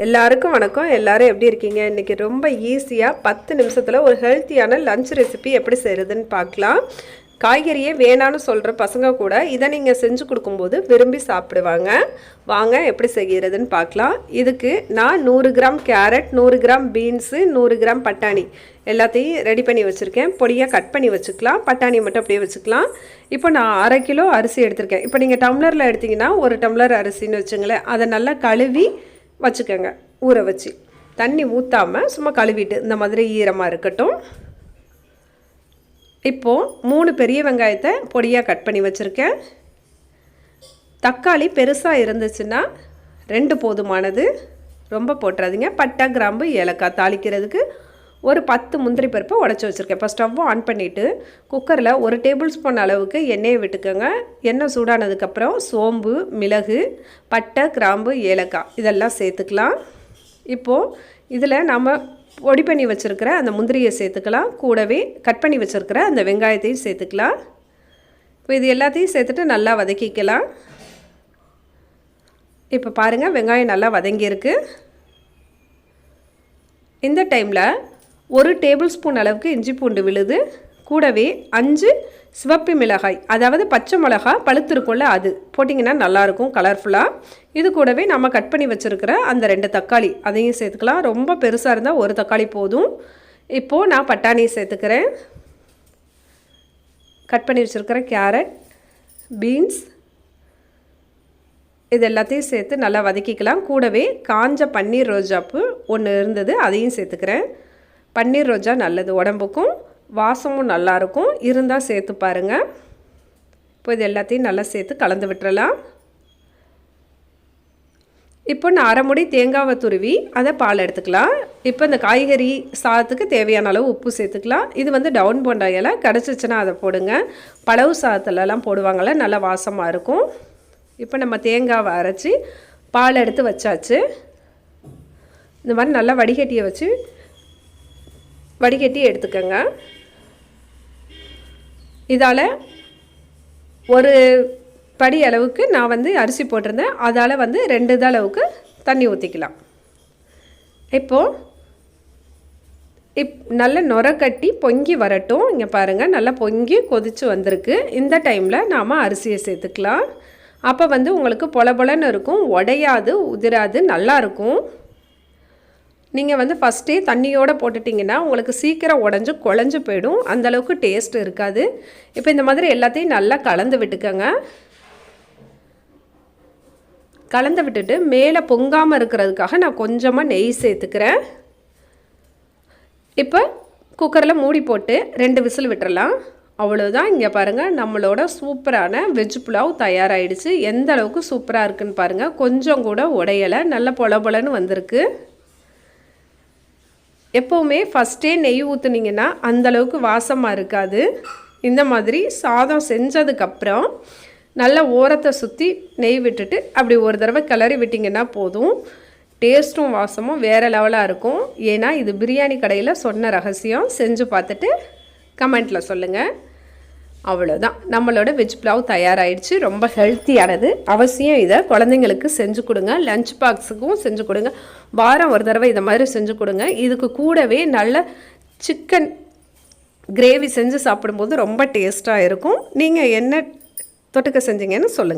எல்லாருக்கும் வணக்கம். எல்லாரும் எப்படி இருக்கீங்க? இன்றைக்கி ரொம்ப ஈஸியாக பத்து நிமிஷத்தில் ஒரு ஹெல்த்தியான லஞ்ச் ரெசிபி எப்படி செய்கிறதுன்னு பார்க்கலாம். காய்கறியே வேணான்னு சொல்கிற பசங்க கூட இதை நீங்கள் செஞ்சு கொடுக்கும்போது விரும்பி சாப்பிடுவாங்க. வாங்க எப்படி செய்கிறதுன்னு பார்க்கலாம். இதுக்கு நான் நூறு கிராம் கேரட் நூறு கிராம் பீன்ஸு நூறு கிராம் பட்டாணி எல்லாத்தையும் ரெடி பண்ணி வச்சுருக்கேன். பொடியாக கட் பண்ணி வச்சுக்கலாம். பட்டாணி மட்டும் அப்படியே வச்சுக்கலாம். இப்போ நான் அரை கிலோ அரிசி எடுத்திருக்கேன். இப்போ நீங்கள் டம்ளரில் எடுத்திங்கன்னா ஒரு டம்ளர் அரிசின்னு வச்சுங்களேன். அதை நல்லா கழுவி வச்சுக்கோங்க. ஊற வச்சு. தண்ணி ஊற்றாமல் சும்மா கழுவிட்டு இந்த மாதிரி ஈரமாக இருக்கட்டும். இப்போது மூணு பெரிய வெங்காயத்தை பொடியாக கட் பண்ணி வச்சுருக்கேன். தக்காளி பெருசாக இருந்துச்சுன்னா ரெண்டு போதுமானது. ரொம்ப போட்டுறாதீங்க. பட்டை கிராம்பு ஏலக்காய் தாளிக்கிறதுக்கு ஒரு பத்து முந்திரி பருப்பு உடச்சி வச்சுருக்கேன். இப்போ ஸ்டவ்வை ஆன் பண்ணிவிட்டு குக்கரில் ஒரு டேபிள் ஸ்பூன் அளவுக்கு எண்ணெயை விட்டுக்கோங்க. எண்ணெய் சூடானதுக்கப்புறம் சோம்பு மிளகு பட்டை கிராம்பு ஏலக்காய் இதெல்லாம் சேர்த்துக்கலாம். இப்போது இதில் நம்ம பொடி பண்ணி வச்சுருக்கிற அந்த முந்திரியை சேர்த்துக்கலாம். கூடவே கட் பண்ணி வச்சுருக்கிற அந்த வெங்காயத்தையும் சேர்த்துக்கலாம். இப்போ இது எல்லாத்தையும் சேர்த்துட்டு நல்லா வதக்கிக்கலாம். இப்போ பாருங்கள் வெங்காயம் நல்லா வதங்கியிருக்கு. இந்த டைமில் ஒரு டேபிள் ஸ்பூன் அளவுக்கு இஞ்சி பூண்டு விழுது கூடவே அஞ்சு சிவப்பு மிளகாய் அதாவது பச்சை மிளகாய் பழுத்திருக்கும்ல அது. போட்டிங்கன்னா நல்லாயிருக்கும் கலர்ஃபுல்லாக இது கூடவே நம்ம கட் பண்ணி வச்சுருக்கிற அந்த ரெண்டு தக்காளி அதையும் சேர்த்துக்கலாம். ரொம்ப பெருசாக இருந்தால் ஒரு தக்காளி போதும். இப்போது நான் பட்டாணியை சேர்த்துக்கிறேன். கட் பண்ணி வச்சுருக்கிற கேரட் பீன்ஸ் இது எல்லாத்தையும் சேர்த்து நல்லா வதக்கிக்கலாம். கூடவே காஞ்ச பன்னீர் ரோஜாப்பு ஒன்று இருந்தது அதையும் சேர்த்துக்கிறேன். பன்னீர் ரோஜா நல்லது. உடம்புக்கும் வாசமும் நல்லாயிருக்கும் இருந்தால் சேர்த்து பாருங்கள் இப்போ இது எல்லாத்தையும் நல்லா சேர்த்து கலந்து விட்டுறலாம். இப்போ நான் அரை முடி தேங்காவை துருவி அதை பால் எடுத்துக்கலாம். இப்போ இந்த காய்கறி சாதத்துக்கு தேவையான அளவு உப்பு சேர்த்துக்கலாம். இது வந்து டவுன் போண்டா இலை. கிடச்சிச்சின்னா அதை போடுங்க. பழவு சாதத்துலலாம் போடுவாங்கள்ல நல்லா வாசமாக இருக்கும். இப்போ நம்ம தேங்காவை அரைச்சி பால் எடுத்து வச்சாச்சு. இந்த மாதிரி நல்லா வடிகட்டியை வச்சு வடிகட்டி எடுத்துக்கோங்க. இதால் ஒரு படி அளவுக்கு நான் வந்து அரிசி போட்டிருந்தேன். அதால் வந்து ரெண்டு இது அளவுக்கு தண்ணி ஊற்றிக்கலாம் இப்போது இப் நல்ல நுர கட்டி பொங்கி வரட்டும். இங்கே பாருங்கள் நல்லா பொங்கி கொதித்து வந்திருக்கு. இந்த டைமில் நாம் அரிசியை சேர்த்துக்கலாம். அப்போ வந்து உங்களுக்கு பொல பொலன்னு இருக்கும். உடையாது உதிராது நல்லாயிருக்கும் நீங்கள் வந்து ஃபஸ்ட்டே தண்ணியோடு போட்டுட்டிங்கன்னா உங்களுக்கு சீக்கிரம் உடஞ்சி குழஞ்சி போயிடும். அந்தளவுக்கு டேஸ்ட் இருக்காது. இப்போ இந்த மாதிரி எல்லாத்தையும் நல்லா கலந்து விட்டுக்கோங்க. கலந்து விட்டுட்டு மேலே பொங்காமல் இருக்கிறதுக்காக நான் கொஞ்சமாக நெய் சேர்த்துக்கிறேன். இப்போ குக்கரில் மூடி போட்டு ரெண்டு விசில் விட்டுறலாம். அவ்வளோதான் இங்கே பாருங்கள் நம்மளோட சூப்பரான வெஜ் புலாவ் தயாராகிடுச்சு எந்த அளவுக்கு சூப்பராக இருக்குன்னு பாருங்கள் கொஞ்சம் கூட உடையலை. நல்ல பொல பொலன்னு வந்திருக்கு. எப்போவுமே ஃபஸ்ட்டே நெய் ஊற்றுனீங்கன்னா அந்தளவுக்கு வாசமாக இருக்காது. இந்த மாதிரி சாதம் செஞ்சதுக்கப்புறம் நல்ல ஓரத்தை சுற்றி நெய் விட்டுட்டு அப்படி ஒரு தடவை கிளறி விட்டிங்கன்னா போதும். டேஸ்ட்டும் வாசமும் வேறு லெவலாக இருக்கும். ஏன்னா இது பிரியாணி கடையில் சொன்ன ரகசியம். செஞ்சு பார்த்துட்டு கமெண்ட்டில் சொல்லுங்கள் அவ்வளோதான் நம்மளோட வெஜ் புலாவ் தயாராகிடுச்சு ரொம்ப ஹெல்த்தியானது அவசியம் இதை குழந்தைங்களுக்கு செஞ்சு கொடுங்க. லஞ்ச் பாக்ஸுக்கும் செஞ்சு கொடுங்க. வாரம் ஒரு தடவை இதை மாதிரி செஞ்சு கொடுங்க. இதுக்கு கூடவே நல்ல சிக்கன் கிரேவி செஞ்சு சாப்பிடும்போது ரொம்ப டேஸ்ட்டாக இருக்கும். நீங்கள் என்ன தொட்டுக்க செஞ்சீங்கன்னு சொல்லுங்கள்